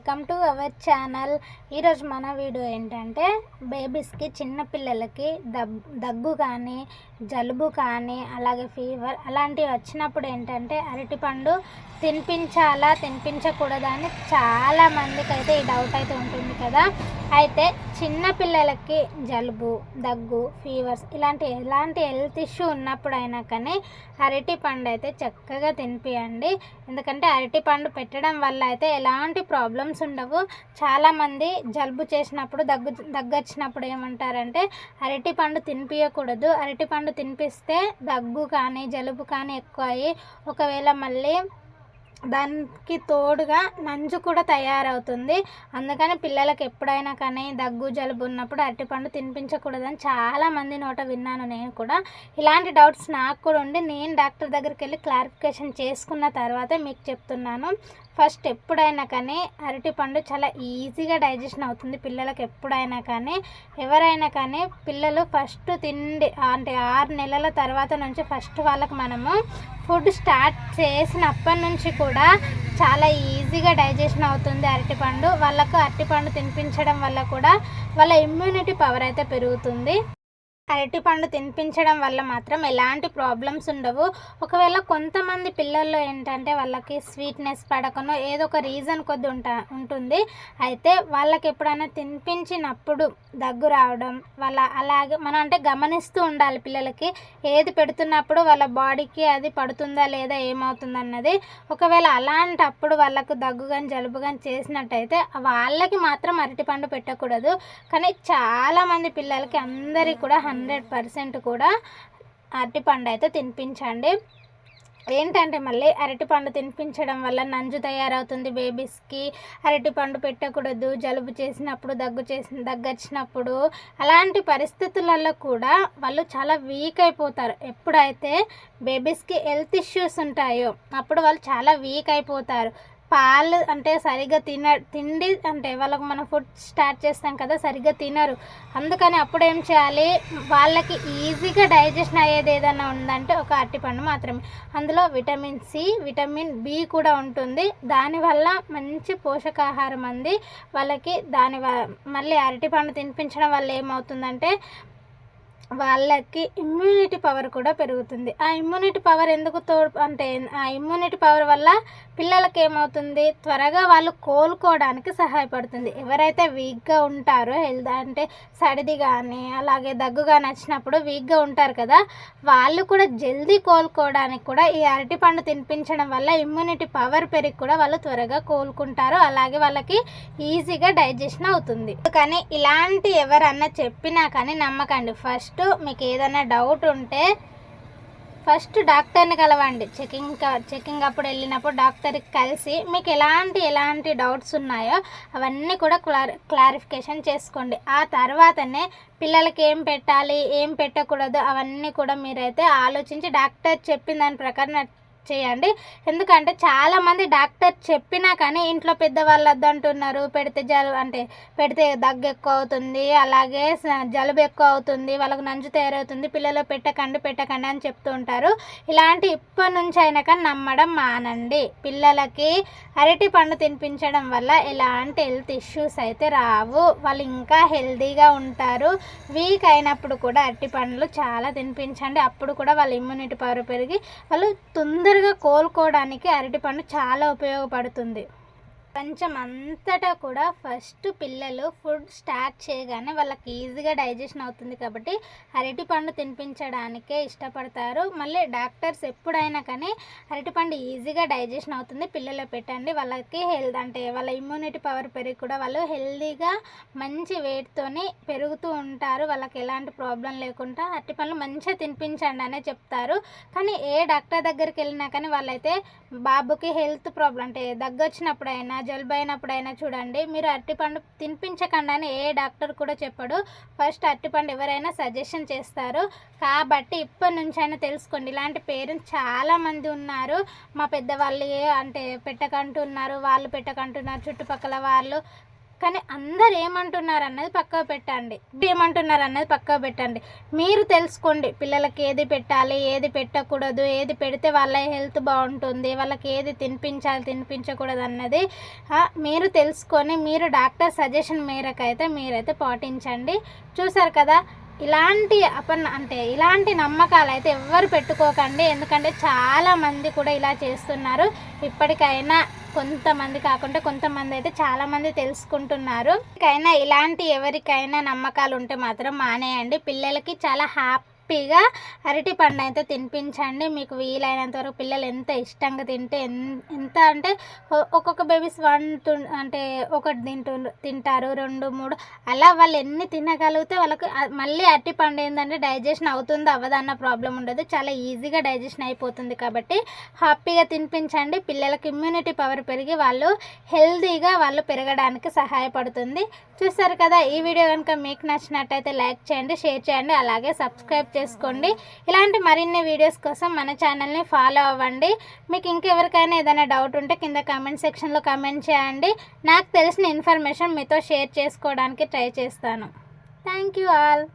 Welcome to our channel. ఈరోజు మన video ఏంటంటే బేబీస్కి చిన్నపిల్లలకి దబ్ దగ్గు కానీ జలుబు కానీ అలాగే ఫీవర్ అలాంటివి వచ్చినప్పుడు ఏంటంటే అరటిపండు తినిపించాలా తినిపించకూడదా అని చాలా అయితే ఈ డౌట్ అయితే ఉంటుంది కదా. అయితే చిన్నపిల్లలకి జలుబు దగ్గు ఫీవర్స్ ఇలాంటి ఎలాంటి హెల్త్ ఇష్యూ ఉన్నప్పుడైనా కానీ అరటి పండు అయితే చక్కగా తినిపియండి. ఎందుకంటే అరటి పండు పెట్టడం వల్ల అయితే ఎలాంటి ప్రాబ్లమ్స్ ఉండవు. చాలామంది జలుబు చేసినప్పుడు దగ్గు దగ్గు వచ్చినప్పుడు ఏమంటారంటే అరటి పండు తినిపించకూడదు అరటి పండు తినిపిస్తే దగ్గు కానీ జలుబు కానీ ఎక్కువ అయ్యి ఒకవేళ మళ్ళీ దానికి తోడుగా నంజు కూడా తయారవుతుంది. అందుకని పిల్లలకి ఎప్పుడైనా కానీ దగ్గు జలుబు ఉన్నప్పుడు అరటిపండు తినిపించకూడదని చాలామంది నోట విన్నాను నేను కూడా. ఇలాంటి డౌట్స్ నాకు కూడా ఉండి నేను డాక్టర్ దగ్గరికి వెళ్ళి క్లారిఫికేషన్ చేసుకున్న తర్వాతే మీకు చెప్తున్నాను. ఫస్ట్ ఎప్పుడైనా కానీ అరటిపండు చాలా ఈజీగా డైజెషన్ అవుతుంది పిల్లలకు ఎప్పుడైనా కానీ. ఎవరైనా కానీ పిల్లలు ఫస్ట్ తిండి అంటే ఆరు నెలల తర్వాత నుంచి ఫస్ట్ వాళ్ళకి మనము ఫుడ్ స్టార్ట్ చేసినప్పటి నుంచి కూడా చాలా ఈజీగా డైజెషన్ అవుతుంది అరటిపండు. వాళ్ళకు అరటిపండు తినిపించడం వల్ల కూడా వాళ్ళ ఇమ్యూనిటీ పవర్ అయితే పెరుగుతుంది. అరటిపండు తినిపించడం వల్ల మాత్రం ఎలాంటి ప్రాబ్లమ్స్ ఉండవు. ఒకవేళ కొంతమంది పిల్లల్లో ఏంటంటే వాళ్ళకి స్వీట్నెస్ పడకనో ఏదో ఒక రీజన్ కొద్ది ఉంటా ఉంటుంది. అయితే వాళ్ళకి ఎప్పుడైనా తినిపించినప్పుడు దగ్గు రావడం వాళ్ళ అలాగే మనం అంటే గమనిస్తూ ఉండాలి పిల్లలకి. ఏది పెడుతున్నప్పుడు వాళ్ళ బాడీకి అది పడుతుందా లేదా ఏమవుతుంది అన్నది ఒకవేళ అలాంటప్పుడు వాళ్ళకు దగ్గు కానీ జలుబు కానీ చేసినట్టయితే వాళ్ళకి మాత్రం అరటిపండు పెట్టకూడదు. కానీ చాలామంది పిల్లలకి అందరికీ కూడా హండ్రెడ్ పర్సెంట్ కూడా అరటిపండు అయితే తినిపించండి. ఏంటంటే మళ్ళీ అరటిపండు తినిపించడం వల్ల నంజు తయారవుతుంది బేబీస్కి. అరటిపండు పెట్టకూడదు జలుబు చేసినప్పుడు దగ్గు చేసిన దగ్గు వచ్చినప్పుడు అలాంటి పరిస్థితులలో కూడా వాళ్ళు చాలా వీక్ అయిపోతారు. ఎప్పుడైతే బేబీస్కి హెల్త్ ఇష్యూస్ ఉంటాయో అప్పుడు వాళ్ళు చాలా వీక్ అయిపోతారు. పాలు అంటే సరిగ్గా తిన తిండి అంటే వాళ్ళకు మనం ఫుడ్ స్టార్ట్ చేస్తాం కదా సరిగ్గా తినరు. అందుకని అప్పుడు ఏం చేయాలి? వాళ్ళకి ఈజీగా డైజెషన్ అయ్యేది ఏదైనా ఉందంటే ఒక అరటిపండు మాత్రమే. అందులో విటమిన్ సి విటమిన్ బి కూడా ఉంటుంది. దానివల్ల మంచి పోషకాహారం అంది. వాళ్ళకి దాని మళ్ళీ అరటిపండు తినిపించడం వల్ల ఏమవుతుందంటే వాళ్ళకి ఇమ్యూనిటీ పవర్ కూడా పెరుగుతుంది. ఆ ఇమ్యూనిటీ పవర్ ఎందుకు తో అంటే ఆ ఇమ్యూనిటీ పవర్ వల్ల పిల్లలకి ఏమవుతుంది? త్వరగా వాళ్ళు కోలుకోవడానికి సహాయపడుతుంది. ఎవరైతే వీక్గా ఉంటారో హెల్త్ అంటే సర్ది కానీ అలాగే దగ్గు కానీ వచ్చినప్పుడు వీక్గా ఉంటారు కదా వాళ్ళు కూడా జల్దీ కోలుకోవడానికి కూడా ఈ అరటిపండు తినిపించడం వల్ల ఇమ్యూనిటీ పవర్ పెరిగి కూడా వాళ్ళు త్వరగా కోలుకుంటారు. అలాగే వాళ్ళకి ఈజీగా డైజెషన్ అవుతుంది. కానీ ఇలాంటి ఎవరన్నా చెప్పినా కానీ నమ్మకండి. ఫస్ట్ మీకు ఏదైనా డౌట్ ఉంటే ఫస్ట్ డాక్టర్ని కలవండి. చెకింగ్ చెకింగ్ అప్పుడు వెళ్ళినప్పుడు డాక్టర్కి కలిసి మీకు ఎలాంటి ఎలాంటి డౌట్స్ ఉన్నాయో అవన్నీ కూడా క్లారి క్లారిఫికేషన్ చేసుకోండి. ఆ తర్వాతనే పిల్లలకి ఏం పెట్టాలి ఏం పెట్టకూడదు అవన్నీ కూడా మీరైతే ఆలోచించి డాక్టర్ చెప్పిన దాని ప్రకారం చేయండి. ఎందుకంటే చాలామంది డాక్టర్ చెప్పినా కానీ ఇంట్లో పెద్దవాళ్ళు వద్దంటున్నారు. పెడితే జలుబు అంటే పెడితే దగ్గు ఎక్కువ అవుతుంది. అలాగే జలుబు ఎక్కువ అవుతుంది. వాళ్ళకు నంజు తయారవుతుంది. పిల్లలు పెట్టకండి పెట్టకండి అని చెప్తూ ఉంటారు. ఇలాంటి ఇప్పటి నుంచి అయినా కానీ నమ్మడం మానండి. పిల్లలకి అరటి పండు తినిపించడం వల్ల ఎలాంటి హెల్త్ ఇష్యూస్ అయితే రావు. వాళ్ళు ఇంకా హెల్దీగా ఉంటారు. వీక్ అయినప్పుడు కూడా అరటి పండ్లు చాలా తినిపించండి. అప్పుడు కూడా వాళ్ళ ఇమ్యూనిటీ పవర్ పెరిగి వాళ్ళు తొందరగా తొందరగా కోలుకోవడానికి అరటిపండు చాలా ఉపయోగపడుతుంది. ప్రపంచం అంతటా కూడా ఫస్ట్ పిల్లలు ఫుడ్ స్టార్ట్ చేయగానే వాళ్ళకి ఈజీగా డైజెషన్ అవుతుంది కాబట్టి అరటిపండు తినిపించడానికే ఇష్టపడతారు. మళ్ళీ డాక్టర్స్ ఎప్పుడైనా కానీ అరటిపండు ఈజీగా డైజెషన్ అవుతుంది. పిల్లలు పెట్టండి. వాళ్ళకి హెల్త్ అంటే వాళ్ళ ఇమ్యూనిటీ పవర్ పెరిగి కూడా వాళ్ళు హెల్తీగా మంచి వెయిట్తోనే పెరుగుతూ ఉంటారు. వాళ్ళకి ఎలాంటి ప్రాబ్లం లేకుండా అరటిపండ్లు మంచిగా తినిపించండి అనే చెప్తారు. కానీ ఏ డాక్టర్ దగ్గరికి వెళ్ళినా కానీ వాళ్ళైతే బాబుకి హెల్త్ ప్రాబ్లం అంటే దగ్గొచ్చినప్పుడైనా జలుబు అయినప్పుడైనా చూడండి. మీరు అరటిపండు తినిపించకండి అని ఏ డాక్టర్ కూడా చెప్పడు. ఫస్ట్ అరటిపండు ఎవరైనా సజెషన్ చేస్తారు. కాబట్టి ఇప్పటి నుంచి అయినా తెలుసుకోండి. ఇలాంటి పేరెంట్స్ చాలామంది ఉన్నారు. మా పెద్దవాళ్ళు అంటే పెట్టకంటున్నారు వాళ్ళు పెట్టకంటున్నారు చుట్టుపక్కల వాళ్ళు కానీ అందరు ఏమంటున్నారు అన్నది పక్కకు పెట్టండి. ఏమంటున్నారు అన్నది పక్కకు పెట్టండి. మీరు తెలుసుకోండి పిల్లలకి ఏది పెట్టాలి ఏది పెట్టకూడదు ఏది పెడితే వాళ్ళ హెల్త్ బాగుంటుంది వాళ్ళకి ఏది తినిపించాలి తినిపించకూడదు అన్నది మీరు తెలుసుకొని మీరు డాక్టర్ సజెషన్ మేరకు అయితే మీరైతే పాటించండి. చూసారు కదా ఇలాంటి అపన్ అంటే ఇలాంటి నమ్మకాలు అయితే ఎవ్వరు పెట్టుకోకండి. ఎందుకంటే చాలామంది కూడా ఇలా చేస్తున్నారు. ఇప్పటికైనా కొంతమంది కాకుండా కొంతమంది అయితే చాలామంది తెలుసుకుంటున్నారు. ఇకైనా ఇలాంటి ఎవరికైనా నమ్మకాలు ఉంటే మాత్రం మానేయండి. పిల్లలకి చాలా హ్యాపీ హ్యాపీగా అరటి పండు అయితే తినిపించండి. మీకు వీలైనంత వరకు పిల్లలు ఎంత ఇష్టంగా తింటే ఎన్- ఎంత అంటే ఒక్కొక్క బేబీస్ వన్ టు- అంటే ఒకటి తింటు తింటారు రెండు మూడు అలా వాళ్ళు ఎన్ని తినగలిగితే వాళ్ళకి మళ్ళీ అరటి పండు ఏంటంటే డైజెషన్ అవుతుంది అవ్వదన్న ప్రాబ్లం ఉండదు. చాలా ఈజీగా డైజెషన్ అయిపోతుంది కాబట్టి హ్యాపీగా తినిపించండి. పిల్లలకి ఇమ్యూనిటీ పవర్ పెరిగి వాళ్ళు హెల్తీగా వాళ్ళు పెరగడానికి సహాయపడుతుంది. చూస్తారు కదా ఈ వీడియో కనుక మీకు నచ్చినట్టయితే లైక్ చేయండి షేర్ చేయండి అలాగే సబ్స్క్రైబ్ చేయండి చేసుకోండి. ఇలాంటి మరిన్ని వీడియోస్ కోసం మన ఛానల్ని ఫాలో అవ్వండి. మీకు ఇంకెవరికైనా ఏదైనా డౌట్ ఉంటే కింద కామెంట్ సెక్షన్లో కామెంట్ చేయండి. నాకు తెలిసిన ఇన్ఫర్మేషన్ మీతో షేర్ చేసుకోవడానికి ట్రై చేస్తాను. Thank you all